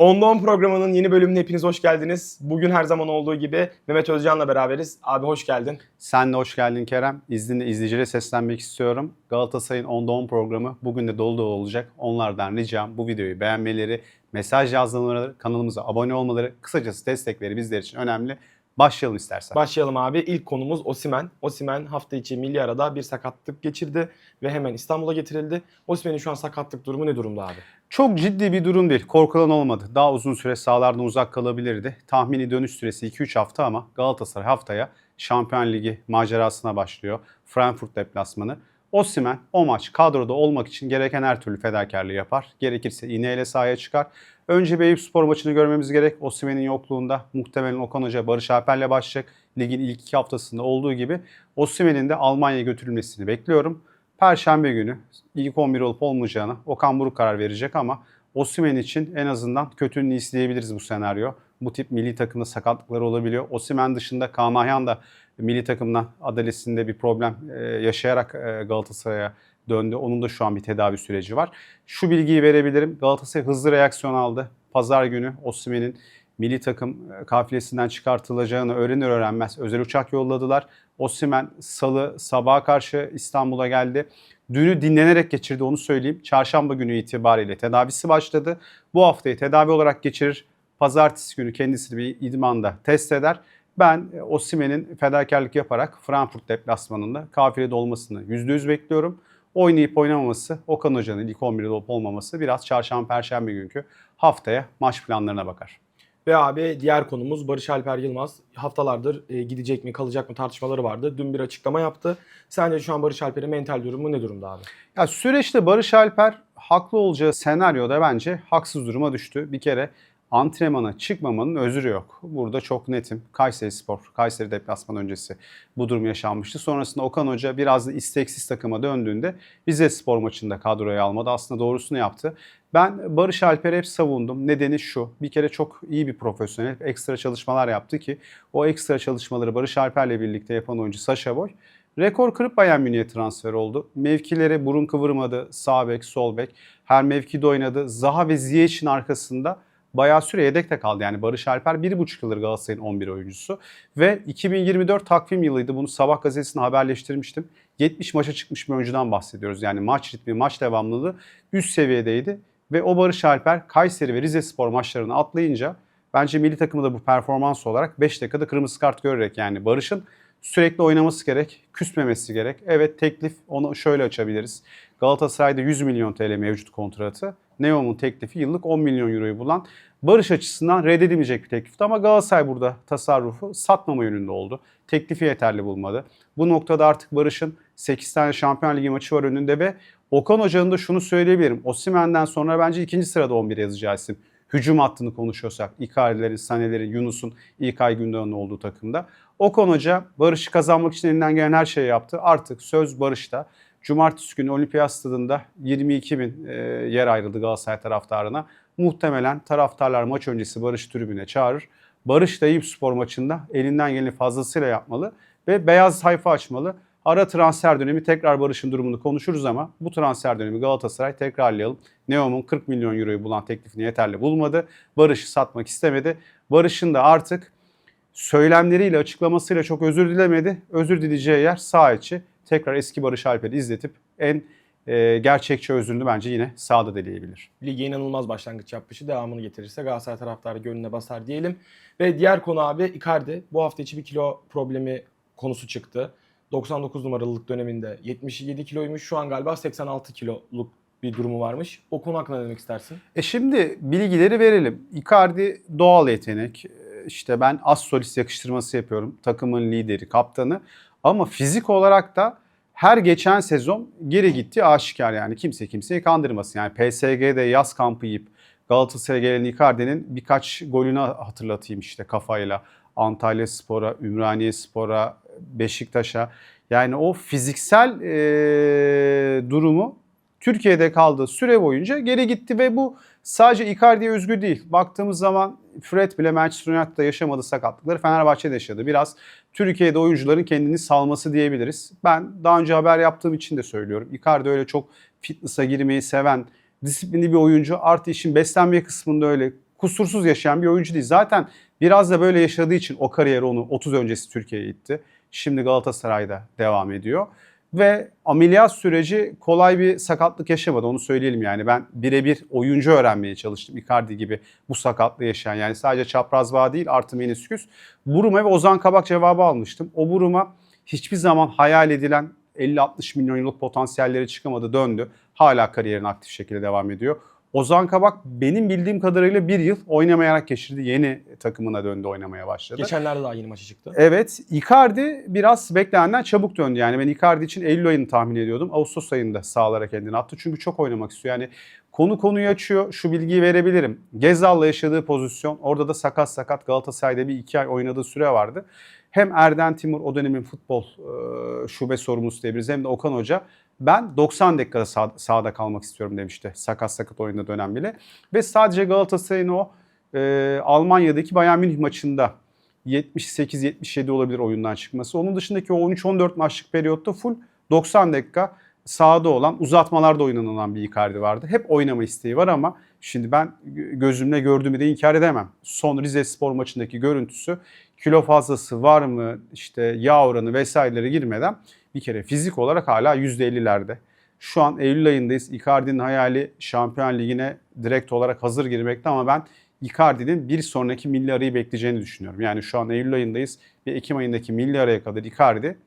Onda 10 programının yeni bölümüne hepiniz hoş geldiniz. Bugün her zaman olduğu gibi Mehmet Özcan'la beraberiz. Abi hoş geldin. Sen de hoş geldin Kerem. İzninle izleyicilere seslenmek istiyorum. Galatasaray'ın Onda 10 programı bugün de dolu dolu olacak. Onlardan ricam bu videoyu beğenmeleri, mesaj yazmaları, kanalımıza abone olmaları, kısacası destekleri bizler için önemli. Başlayalım istersen. Başlayalım abi. İlk konumuz Osimen. Osimen hafta içi milli arada bir sakatlık geçirdi ve hemen İstanbul'a getirildi. Osimen'in şu an sakatlık durumu ne durumda abi? Çok ciddi bir durum değil. Korkulan olmadı. Daha uzun süre sahalardan uzak kalabilirdi. Tahmini dönüş süresi 2-3 hafta ama Galatasaray haftaya Şampiyon Ligi macerasına başlıyor. Frankfurt deplasmanı. Osimhen o maç kadroda olmak için gereken her türlü fedakarlığı yapar. Gerekirse iğneyle sahaya çıkar. Önce bir Eyüp Spor maçını görmemiz gerek. Osimhen'in yokluğunda muhtemelen Okan Hoca Barış Alper'le başlayacak. Ligin ilk iki haftasında olduğu gibi Osimhen'in de Almanya'ya götürülmesini bekliyorum. Perşembe günü ilk 11 olup olmayacağını Okan Buruk karar verecek ama Osimhen için en azından kötünün iyisi diyebiliriz bu senaryo. Bu tip milli takımda sakatlıkları olabiliyor. Osimhen dışında Kaan Ayhan da milli takımdan adalesinde bir problem e, yaşayarak e, Galatasaray'a döndü. Onun da şu an bir tedavi süreci var. Şu bilgiyi verebilirim. Galatasaray hızlı reaksiyon aldı. Pazar günü Osimhen'in milli takım e, kafilesinden çıkartılacağını öğrenir öğrenmez özel uçak yolladılar. Osimhen salı sabaha karşı İstanbul'a geldi. Dünü dinlenerek geçirdi onu söyleyeyim. Çarşamba günü itibariyle tedavisi başladı. Bu haftayı tedavi olarak geçirir. Pazartesi günü kendisini bir idmanda test eder. Ben e, Osimhen'in fedakarlık yaparak Frankfurt deplasmanında kafilede olmasını %100 bekliyorum. Oynayıp oynamaması, Okan Hoca'nın ilk 11'de olup olmaması biraz çarşamba perşembe günkü haftaya maç planlarına bakar. Ve abi diğer konumuz Barış Alper Yılmaz. Haftalardır e, gidecek mi kalacak mı tartışmaları vardı. Dün bir açıklama yaptı. Sence şu an Barış Alper'in mental durumu ne durumda abi? Ya süreçte Barış Alper haklı olacağı senaryoda bence haksız duruma düştü. Bir kere antrenmana çıkmamanın özrü yok. Burada çok netim. Kayseri Spor, Kayseri deplasman öncesi bu durum yaşanmıştı. Sonrasında Okan Hoca biraz da isteksiz takıma döndüğünde Rize Spor maçında kadroya almadı. Aslında doğrusunu yaptı. Ben Barış Alper'i hep savundum. Nedeni şu. Bir kere çok iyi bir profesyonel. Ekstra çalışmalar yaptı ki o ekstra çalışmaları Barış Alper'le birlikte yapan oyuncu Sasha Boy Rekor kırıp Bayern Münih'e transfer oldu. Mevkilere burun kıvırmadı. Sağ bek, sol bek. Her mevkide oynadı. Zaha ve Ziyech'in arkasında bayağı süre yedekte kaldı. Yani Barış Alper 1,5 yıldır Galatasaray'ın 11 oyuncusu. Ve 2024 takvim yılıydı. Bunu Sabah gazetesine haberleştirmiştim. 70 maça çıkmış bir oyuncudan bahsediyoruz. Yani maç ritmi, maç devamlılığı üst seviyedeydi. Ve o Barış Alper Kayseri ve Rize Spor maçlarını atlayınca bence milli takımı da bu performans olarak 5 dakikada kırmızı kart görerek yani Barış'ın sürekli oynaması gerek, küsmemesi gerek. Evet teklif onu şöyle açabiliriz. Galatasaray'da 100 milyon TL mevcut kontratı. Neom'un teklifi yıllık 10 milyon euroyu bulan Barış açısından reddedilmeyecek bir teklifti ama Galatasaray burada tasarrufu satmama yönünde oldu. Teklifi yeterli bulmadı. Bu noktada artık Barış'ın 8 tane Şampiyon Ligi maçı var önünde ve Okan Hoca'nın da şunu söyleyebilirim. Osimhen'den sonra bence ikinci sırada 11 yazacağı isim. Hücum hattını konuşuyorsak Icardi'lerin, Sané'lerin, Yunus'un ilk ay Gündoğan'ın olduğu takımda. Okan Hoca Barış'ı kazanmak için elinden gelen her şeyi yaptı. Artık söz Barış'ta. Cumartesi günü Olimpiyat Stadında 22 bin e, yer ayrıldı Galatasaray taraftarına. Muhtemelen taraftarlar maç öncesi Barış tribüne çağırır. Barış da Eyüp Spor maçında elinden geleni fazlasıyla yapmalı ve beyaz sayfa açmalı. Ara transfer dönemi tekrar Barış'ın durumunu konuşuruz ama bu transfer dönemi Galatasaray tekrarlayalım. Neom'un 40 milyon euroyu bulan teklifini yeterli bulmadı. Barış'ı satmak istemedi. Barış'ın da artık söylemleriyle, açıklamasıyla çok özür dilemedi. Özür dileyeceği yer sağ içi. Tekrar eski Barış Alper'i izletip en e, gerçekçi özrünü bence yine sahada dileyebilir. Lige inanılmaz başlangıç yapmışı. Devamını getirirse Galatasaray taraftarı gönlüne basar diyelim. Ve diğer konu abi Icardi. Bu hafta içi bir kilo problemi konusu çıktı. 99 numaralılık döneminde 77 kiloymuş. Şu an galiba 86 kiloluk bir durumu varmış. O konu hakkında ne demek istersin? E şimdi bilgileri verelim. Icardi doğal yetenek. E, İşte ben az solist yakıştırması yapıyorum. Takımın lideri, kaptanı. Ama fizik olarak da her geçen sezon geri gitti aşikar yani. Kimse kimseyi kandırmasın. Yani PSG'de yaz kampı yiyip Galatasaray'a gelen Icardi'nin birkaç golünü hatırlatayım işte kafayla. Antalya Spor'a, Ümraniye Spor'a, Beşiktaş'a. Yani o fiziksel e, durumu Türkiye'de kaldığı süre boyunca geri gitti ve bu sadece Icardi'ye özgü değil. Baktığımız zaman Fred bile Manchester United'da yaşamadığı sakatlıkları Fenerbahçe'de yaşadı. Biraz Türkiye'de oyuncuların kendini salması diyebiliriz. Ben daha önce haber yaptığım için de söylüyorum. Icardi öyle çok fitness'a girmeyi seven, disiplinli bir oyuncu. Artı işin beslenme kısmında öyle kusursuz yaşayan bir oyuncu değil. Zaten biraz da böyle yaşadığı için o kariyer onu 30 öncesi Türkiye'ye itti. Şimdi Galatasaray'da devam ediyor. Ve ameliyat süreci kolay bir sakatlık yaşamadı onu söyleyelim yani. Ben birebir oyuncu öğrenmeye çalıştım Icardi gibi bu sakatlığı yaşayan. Yani sadece çapraz bağ değil artı menisküs. Buruma ve Ozan Kabak cevabı almıştım. O Buruma hiçbir zaman hayal edilen 50-60 milyon yıllık potansiyelleri çıkamadı döndü. Hala kariyerine aktif şekilde devam ediyor. Ozan Kabak benim bildiğim kadarıyla bir yıl oynamayarak geçirdi. Yeni takımına döndü oynamaya başladı. Geçenlerde daha yeni maçı çıktı. Evet Icardi biraz beklenenden çabuk döndü. Yani ben Icardi için Eylül ayını tahmin ediyordum. Ağustos ayında sahalara kendini attı. Çünkü çok oynamak istiyor. Yani konu konuyu açıyor. Şu bilgiyi verebilirim. Gezal'la yaşadığı pozisyon. Orada da sakat sakat Galatasaray'da bir iki ay oynadığı süre vardı. Hem Erden Timur o dönemin futbol şube sorumlusu diyebiliriz hem de Okan Hoca ben 90 dakikada sah- sahada kalmak istiyorum demişti. Sakat sakat oyunda dönem bile. Ve sadece Galatasaray'ın o e, Almanya'daki Bayern Münih maçında 78-77 olabilir oyundan çıkması. Onun dışındaki o 13-14 maçlık periyotta full 90 dakika sahada olan uzatmalarda oynanılan bir Icardi vardı. Hep oynama isteği var ama şimdi ben gözümle gördüğümü de inkar edemem. Son Rize Spor maçındaki görüntüsü kilo fazlası var mı işte yağ oranı vesaireleri girmeden bir kere fizik olarak hala %50'lerde. Şu an Eylül ayındayız. Icardi'nin hayali Şampiyon Ligi'ne direkt olarak hazır girmekte ama ben Icardi'nin bir sonraki milli arayı bekleyeceğini düşünüyorum. Yani şu an Eylül ayındayız ve Ekim ayındaki milli araya kadar Icardi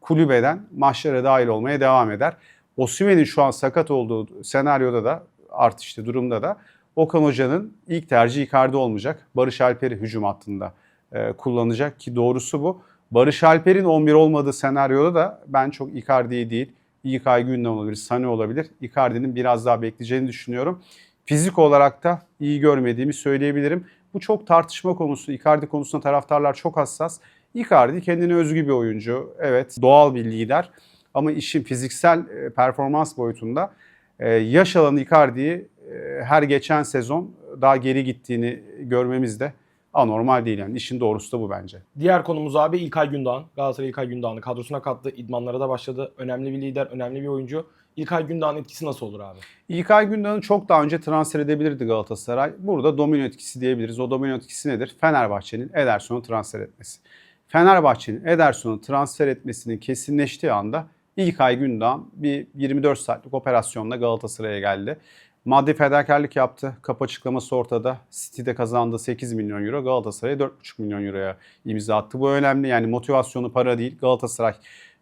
kulübeden maçlara dahil olmaya devam eder. Osimhen'in şu an sakat olduğu senaryoda da artı işte durumda da Okan Hoca'nın ilk tercihi Icardi olmayacak. Barış Alper'i hücum hattında e, kullanacak ki doğrusu bu. Barış Alper'in 11 olmadığı senaryoda da ben çok Icardi'yi değil İlkay Gündoğan olabilir, Sane olabilir. Icardi'nin biraz daha bekleyeceğini düşünüyorum. Fizik olarak da iyi görmediğimi söyleyebilirim. Bu çok tartışma konusu. Icardi konusunda taraftarlar çok hassas. Icardi kendine özgü bir oyuncu. Evet doğal bir lider. Ama işin fiziksel e, performans boyutunda e, yaş alan Icardi'yi e, her geçen sezon daha geri gittiğini görmemiz de anormal değil. Yani işin doğrusu da bu bence. Diğer konumuz abi İlkay Gündoğan. Galatasaray İlkay Gündoğan'ı kadrosuna kattı. İdmanlara da başladı. Önemli bir lider, önemli bir oyuncu. İlkay Gündoğan etkisi nasıl olur abi? İlkay Gündoğan'ı çok daha önce transfer edebilirdi Galatasaray. Burada domino etkisi diyebiliriz. O domino etkisi nedir? Fenerbahçe'nin Ederson'u transfer etmesi. Fenerbahçe'nin Ederson'u transfer etmesinin kesinleştiği anda İlkay Gündoğan bir 24 saatlik operasyonla Galatasaray'a geldi. Maddi fedakarlık yaptı. Kapı açıklaması ortada. City'de kazandığı 8 milyon euro Galatasaray'a 4,5 milyon euroya imza attı. Bu önemli yani motivasyonu para değil. Galatasaray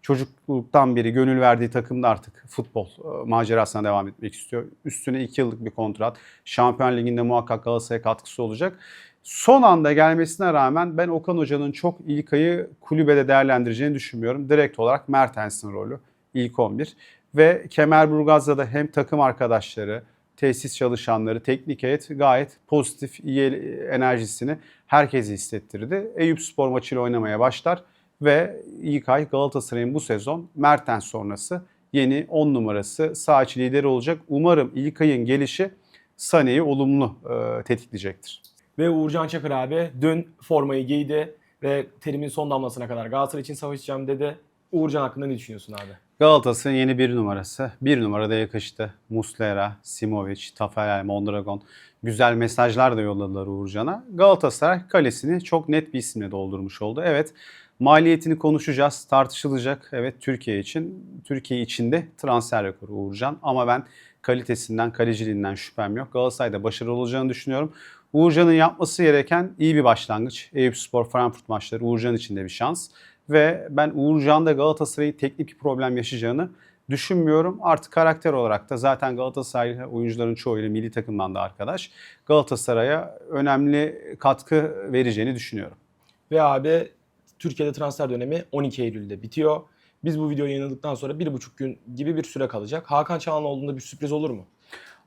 çocukluktan beri gönül verdiği takımda artık futbol e, macerasına devam etmek istiyor. Üstüne 2 yıllık bir kontrat. Şampiyon Ligi'nde muhakkak Galatasaray'a katkısı olacak. Son anda gelmesine rağmen ben Okan Hoca'nın çok İlkay'ı kulübede değerlendireceğini düşünmüyorum. Direkt olarak Mertens'in rolü ilk 11 ve Kemerburgaz'da da hem takım arkadaşları, tesis çalışanları, teknik heyet gayet pozitif, iyi enerjisini herkese hissettirdi. Eyüp Spor maçıyla oynamaya başlar ve İlkay Galatasaray'ın bu sezon Mertens sonrası yeni 10 numarası sağ içi lideri olacak. Umarım İlkay'ın gelişi Sané'yi olumlu e, tetikleyecektir. Ve Uğurcan Çakır abi dün formayı giydi ve terimin son damlasına kadar Galatasaray için savaşacağım dedi. Uğurcan hakkında ne düşünüyorsun abi? Galatasaray'ın yeni bir numarası. Bir numarada yakıştı. Muslera, Simovic, Tafarel, Mondragon. Güzel mesajlar da yolladılar Uğurcan'a. Galatasaray kalesini çok net bir isimle doldurmuş oldu. Evet maliyetini konuşacağız, tartışılacak. Evet Türkiye için, Türkiye içinde transfer rekoru Uğurcan. Ama ben kalitesinden, kaleciliğinden şüphem yok. Galatasaray'da başarılı olacağını düşünüyorum. Uğurcan'ın yapması gereken iyi bir başlangıç. Eyüp Spor, Frankfurt maçları Uğurcan için de bir şans. Ve ben Uğurcan'da Galatasaray'ın teknik problem yaşayacağını düşünmüyorum. Artık karakter olarak da zaten Galatasaray oyuncuların çoğuyla milli takımdan da arkadaş. Galatasaray'a önemli katkı vereceğini düşünüyorum. Ve abi Türkiye'de transfer dönemi 12 Eylül'de bitiyor. Biz bu videoyu yayınladıktan sonra bir buçuk gün gibi bir süre kalacak. Hakan Çalhanoğlu'nda bir sürpriz olur mu?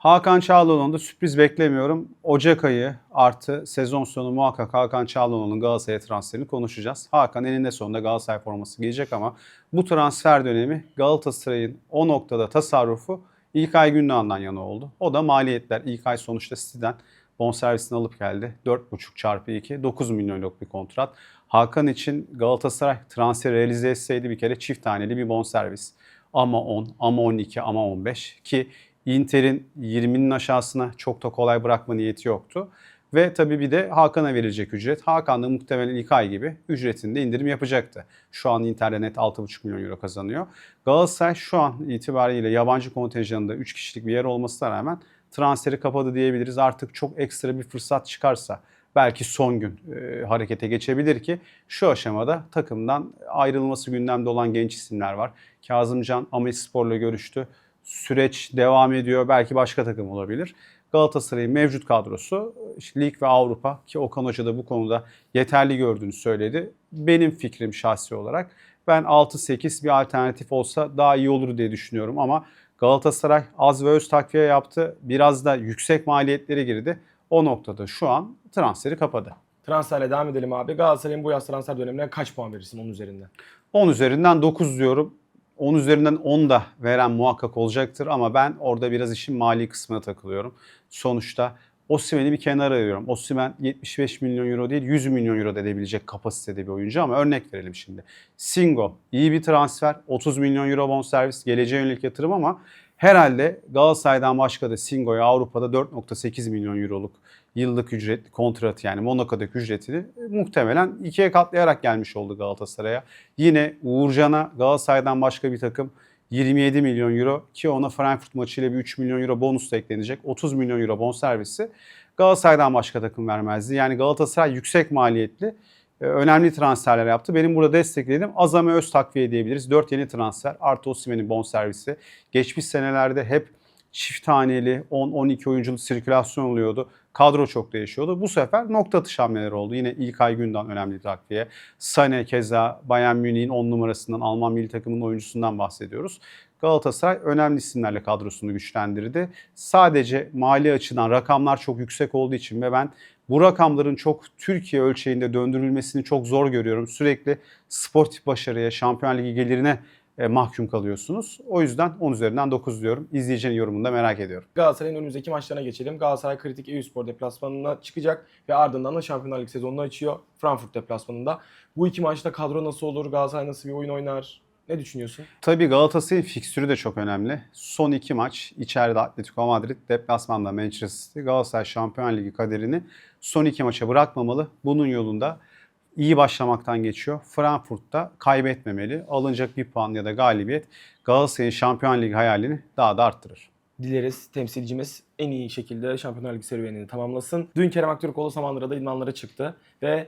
Hakan Çağlanoğlu'nda sürpriz beklemiyorum. Ocak ayı artı sezon sonu muhakkak Hakan Çağlanoğlu'nun Galatasaray'a transferini konuşacağız. Hakan eninde sonunda Galatasaray forması giyecek ama bu transfer dönemi Galatasaray'ın o noktada tasarrufu İlkay Gündoğan'dan yana oldu. O da maliyetler. İlkay sonuçta City'den bonservisini alıp geldi. 4,5 çarpı 2, 9 milyonluk bir kontrat. Hakan için Galatasaray transfer realize etseydi bir kere çift taneli bir bonservis. Ama 10, ama 12, ama 15 ki Inter'in 20'nin aşağısına çok da kolay bırakma niyeti yoktu. Ve tabii bir de Hakan'a verilecek ücret. Hakan da muhtemelen ilk ay gibi ücretinde indirim yapacaktı. Şu an Inter'de net 6,5 milyon euro kazanıyor. Galatasaray şu an itibariyle yabancı kontenjanında 3 kişilik bir yer olmasına rağmen transferi kapadı diyebiliriz. Artık çok ekstra bir fırsat çıkarsa belki son gün e, harekete geçebilir ki şu aşamada takımdan ayrılması gündemde olan genç isimler var. Kazımcan Amespor'la görüştü. Süreç devam ediyor. Belki başka takım olabilir. Galatasaray'ın mevcut kadrosu işte lig ve Avrupa ki Okan Hoca da bu konuda yeterli gördüğünü söyledi. Benim fikrim şahsi olarak ben 6-8 bir alternatif olsa daha iyi olur diye düşünüyorum ama Galatasaray az ve öz takviye yaptı. Biraz da yüksek maliyetlere girdi. O noktada şu an transferi kapadı. Transferle devam edelim abi. Galatasaray'ın bu yaz transfer dönemine kaç puan verirsin onun üzerinden? 10 üzerinden 9 diyorum. 10 üzerinden 10 da veren muhakkak olacaktır ama ben orada biraz işin mali kısmına takılıyorum. Sonuçta Osimhen'i bir kenara ayırıyorum. Osimhen 75 milyon euro değil 100 milyon euro da edebilecek kapasitede bir oyuncu ama örnek verelim şimdi. Singo iyi bir transfer 30 milyon euro bonservis geleceğe yönelik yatırım ama herhalde Galatasaray'dan başka da Singo'ya Avrupa'da 4.8 milyon euroluk yıllık ücretli kontrat yani Monaco'daki ücretini muhtemelen ikiye katlayarak gelmiş oldu Galatasaray'a. Yine Uğurcan'a Galatasaray'dan başka bir takım 27 milyon euro ki ona Frankfurt maçıyla bir 3 milyon euro bonus da eklenecek. 30 milyon euro bonservisi Galatasaray'dan başka takım vermezdi. Yani Galatasaray yüksek maliyetli önemli transferler yaptı. Benim burada desteklediğim Azami Öz takviye diyebiliriz. 4 yeni transfer artı Osimhen'in bonservisi. Geçmiş senelerde hep çift taneli 10-12 oyunculu sirkülasyon oluyordu. Kadro çok değişiyordu. Bu sefer nokta atış hamleleri oldu. Yine İlkay Gündoğan önemli takviye. Sane keza Bayern Münih'in 10 numarasından Alman milli takımının oyuncusundan bahsediyoruz. Galatasaray önemli isimlerle kadrosunu güçlendirdi. Sadece mali açıdan rakamlar çok yüksek olduğu için ve ben bu rakamların çok Türkiye ölçeğinde döndürülmesini çok zor görüyorum. Sürekli sportif başarıya, Şampiyon Ligi gelirine e, mahkum kalıyorsunuz. O yüzden 10 üzerinden 9 diyorum. İzleyicinin yorumunu da merak ediyorum. Galatasaray'ın önümüzdeki maçlarına geçelim. Galatasaray kritik Eyüpspor deplasmanına çıkacak ve ardından da Şampiyonlar Ligi sezonunu açıyor Frankfurt deplasmanında. Bu iki maçta kadro nasıl olur? Galatasaray nasıl bir oyun oynar? Ne düşünüyorsun? Tabii Galatasaray'ın fikstürü de çok önemli. Son iki maç içeride Atletico Madrid, deplasmanda Manchester City. Galatasaray Şampiyon Ligi kaderini son iki maça bırakmamalı. Bunun yolunda iyi başlamaktan geçiyor. Frankfurt'ta kaybetmemeli. Alınacak bir puan ya da galibiyet Galatasaray'ın Şampiyon Ligi hayalini daha da arttırır. Dileriz temsilcimiz en iyi şekilde Şampiyonlar Ligi serüvenini tamamlasın. Dün Kerem Aktürkoğlu Samandıra'da idmanlara çıktı ve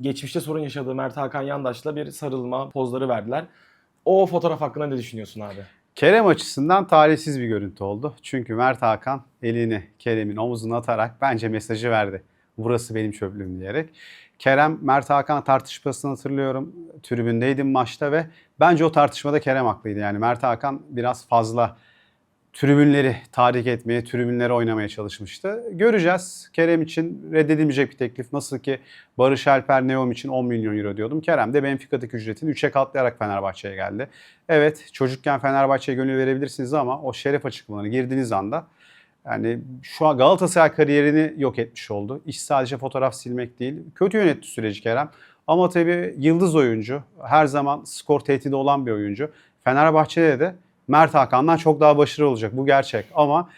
geçmişte sorun yaşadığı Mert Hakan Yandaş'la bir sarılma pozları verdiler. O fotoğraf hakkında ne düşünüyorsun abi? Kerem açısından talihsiz bir görüntü oldu. Çünkü Mert Hakan elini Kerem'in omuzuna atarak bence mesajı verdi. Burası benim çöplüğüm diyerek. Kerem Mert Hakan tartışmasını hatırlıyorum. Tribündeydim maçta ve bence o tartışmada Kerem haklıydı. Yani Mert Hakan biraz fazla tribünleri tahrik etmeye, tribünleri oynamaya çalışmıştı. Göreceğiz. Kerem için reddedilmeyecek bir teklif. Nasıl ki Barış Alper Neom için 10 milyon euro diyordum. Kerem de Benfica'daki ücretini 3'e katlayarak Fenerbahçe'ye geldi. Evet çocukken Fenerbahçe'ye gönül verebilirsiniz ama o şeref açıklamalarına girdiğiniz anda yani şu an Galatasaray kariyerini yok etmiş oldu. İş sadece fotoğraf silmek değil. Kötü yönetti süreci Kerem. Ama tabii yıldız oyuncu. Her zaman skor tehdidi olan bir oyuncu. Fenerbahçe'de de Mert Hakan'dan çok daha başarılı olacak. Bu gerçek. Ama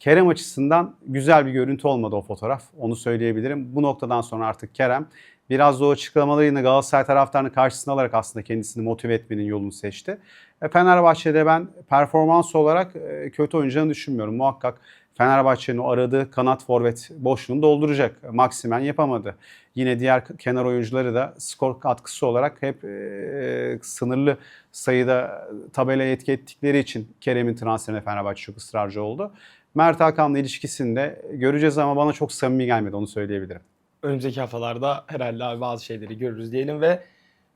Kerem açısından güzel bir görüntü olmadı o fotoğraf. Onu söyleyebilirim. Bu noktadan sonra artık Kerem biraz da o açıklamalarıyla Galatasaray taraftarını karşısına alarak aslında kendisini motive etmenin yolunu seçti. E, Fenerbahçe'de ben performans olarak e, kötü oynayacağını düşünmüyorum. Muhakkak Fenerbahçe'nin o aradığı kanat forvet boşluğunu dolduracak. Maksimen yapamadı. Yine diğer kenar oyuncuları da skor katkısı olarak hep e, sınırlı sayıda tabelaya etki ettikleri için Kerem'in transferine Fenerbahçe çok ısrarcı oldu. Mert Hakan'la ilişkisini de göreceğiz ama bana çok samimi gelmedi onu söyleyebilirim. Önümüzdeki haftalarda herhalde abi bazı şeyleri görürüz diyelim ve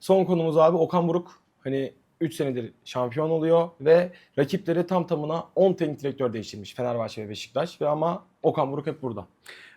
son konumuz abi Okan Buruk. Hani 3 senedir şampiyon oluyor ve rakipleri tam tamına 10 teknik direktör değiştirmiş Fenerbahçe ve Beşiktaş ve ama Okan Buruk hep burada.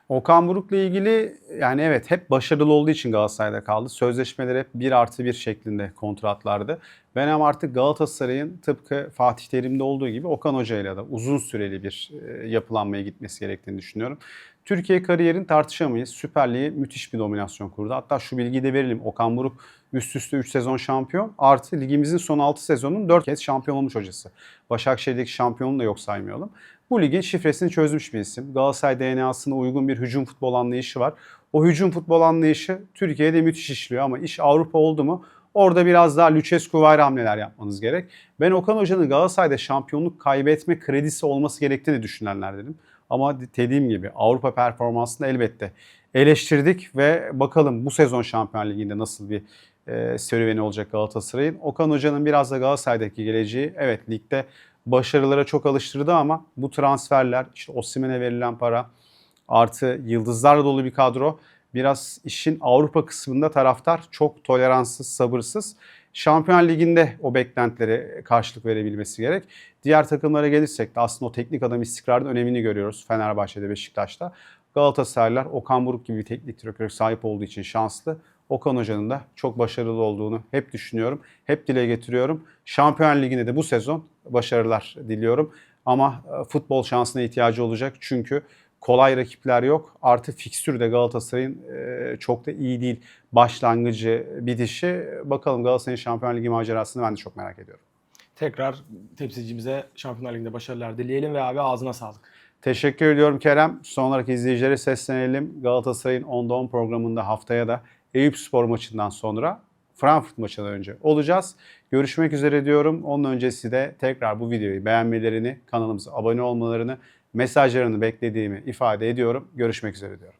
Okan Buruk'la ilgili yani evet hep başarılı olduğu için Galatasaray'da kaldı. Sözleşmeler hep 1 artı 1 şeklinde kontratlardı. Ben ama artık Galatasaray'ın tıpkı Fatih Terim'de olduğu gibi Okan Hoca ile de uzun süreli bir e, yapılanmaya gitmesi gerektiğini düşünüyorum. Türkiye kariyerini tartışamayız. Süper Lig'e müthiş bir dominasyon kurdu. Hatta şu bilgiyi de verelim. Okan Buruk üst üste 3 sezon şampiyon. Artı ligimizin son 6 sezonun 4 kez şampiyon olmuş hocası. Başakşehir'deki şampiyonluğu da yok saymayalım. Bu ligin şifresini çözmüş bir isim. Galatasaray DNA'sına uygun bir hücum futbol anlayışı var. O hücum futbol anlayışı Türkiye'de müthiş işliyor ama iş Avrupa oldu mu orada biraz daha Lucescu var hamleler yapmanız gerek. Ben Okan Hoca'nın Galatasaray'da şampiyonluk kaybetme kredisi olması gerektiğini düşünenlerdenim. Ama dediğim gibi Avrupa performansını elbette eleştirdik ve bakalım bu sezon Şampiyon Ligi'nde nasıl bir e, serüveni olacak Galatasaray'ın. Okan Hoca'nın biraz da Galatasaray'daki geleceği evet ligde başarılara çok alıştırdı ama bu transferler işte Osimhen'e verilen para artı yıldızlarla dolu bir kadro biraz işin Avrupa kısmında taraftar çok toleranssız, sabırsız. Şampiyon Ligi'nde o beklentilere karşılık verebilmesi gerek. Diğer takımlara gelirsek de aslında o teknik adam istikrarının önemini görüyoruz Fenerbahçe'de, Beşiktaş'ta. Galatasaraylar Okan Buruk gibi bir teknik direktör sahip olduğu için şanslı. Okan Hoca'nın da çok başarılı olduğunu hep düşünüyorum. Hep dile getiriyorum. Şampiyon Ligi'nde de bu sezon başarılar diliyorum. Ama e, futbol şansına ihtiyacı olacak. Çünkü kolay rakipler yok. Artı fikstür de Galatasaray'ın e, çok da iyi değil. Başlangıcı, bitişi. Bakalım Galatasaray'ın Şampiyon Ligi macerasını ben de çok merak ediyorum. Tekrar temsilcimize Şampiyonlar Ligi'nde başarılar dileyelim ve abi ağzına sağlık. Teşekkür ediyorum Kerem. Son olarak izleyicilere seslenelim. Galatasaray'ın 10'da 10 programında haftaya da Eyüp Spor maçından sonra Frankfurt maçından önce olacağız. Görüşmek üzere diyorum. Onun öncesi de tekrar bu videoyu beğenmelerini, kanalımıza abone olmalarını, mesajlarını beklediğimi ifade ediyorum. Görüşmek üzere diyorum.